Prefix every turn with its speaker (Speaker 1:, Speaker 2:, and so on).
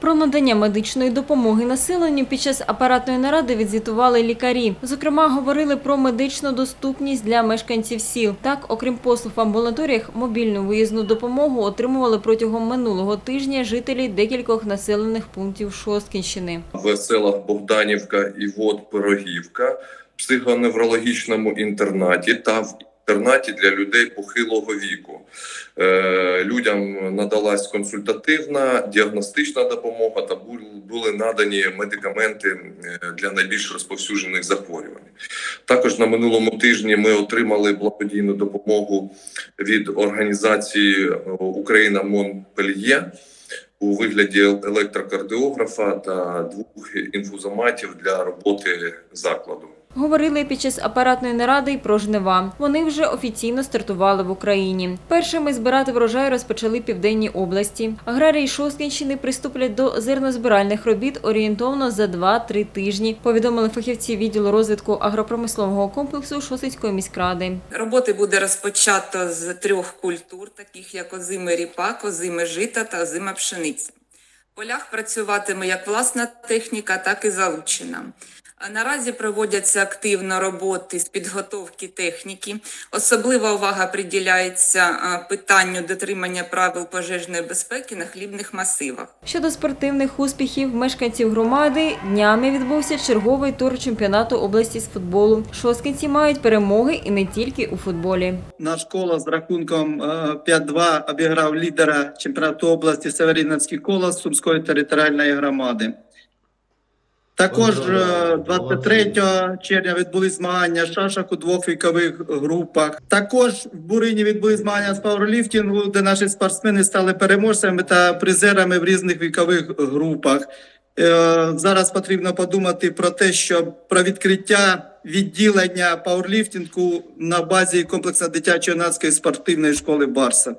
Speaker 1: Про надання медичної допомоги населенню під час апаратної наради відзвітували лікарі. Зокрема, говорили про медичну доступність для мешканців сіл. Так, окрім послуг в амбулаторіях, мобільну виїзну допомогу отримували протягом минулого тижня жителі декількох населених пунктів Шосткінщини.
Speaker 2: в селах Богданівка і Вод Пирогівка, психоневрологічному інтернаті та в інтернаті для людей похилого віку. Е, Людям надалась консультативна діагностична допомога та були надані медикаменти е, для найбільш розповсюджених захворювань. Також на минулому тижні ми отримали благодійну допомогу від організації е, Україна Монпельє у вигляді електрокардіографа та двох інфузоматів для роботи закладу.
Speaker 1: Говорили під час апаратної наради й про жнива. Вони вже офіційно стартували в Україні. Першими збирати врожай розпочали південні області. Аграрії Шосткінщини приступлять до зернозбиральних робіт орієнтовно за 2-3 тижні. Повідомили фахівці відділу розвитку агропромислового комплексу Шосицької міськради.
Speaker 3: Роботи буде розпочато з трьох культур, таких як озиме ріпак, озиме жита та озима пшениця. В полях працюватиме як власна техніка, так і залучена. А Наразі проводяться активно роботи з підготовки техніки. Особлива увага приділяється питанню дотримання правил пожежної безпеки на хлібних масивах.
Speaker 1: Щодо спортивних успіхів мешканців громади, днями відбувся черговий тур чемпіонату області з футболу. Шосткінці мають перемоги і не тільки у футболі.
Speaker 4: Наш колос з рахунком е, 5-2 обіграв лідера чемпіонату області Северинівський колос Сумської територіальної громади. Також е, 23 червня відбулись змагання шашок у двох вікових групах. Також в Бурині відбулись змагання з пауерліфтингу, де наші спортсмени стали переможцями та призерами в різних вікових групах. Е, Зараз потрібно подумати про те, що про відкриття відділення пауерліфтингу на базі комплексно дитячо-юнацької спортивної школи Барса.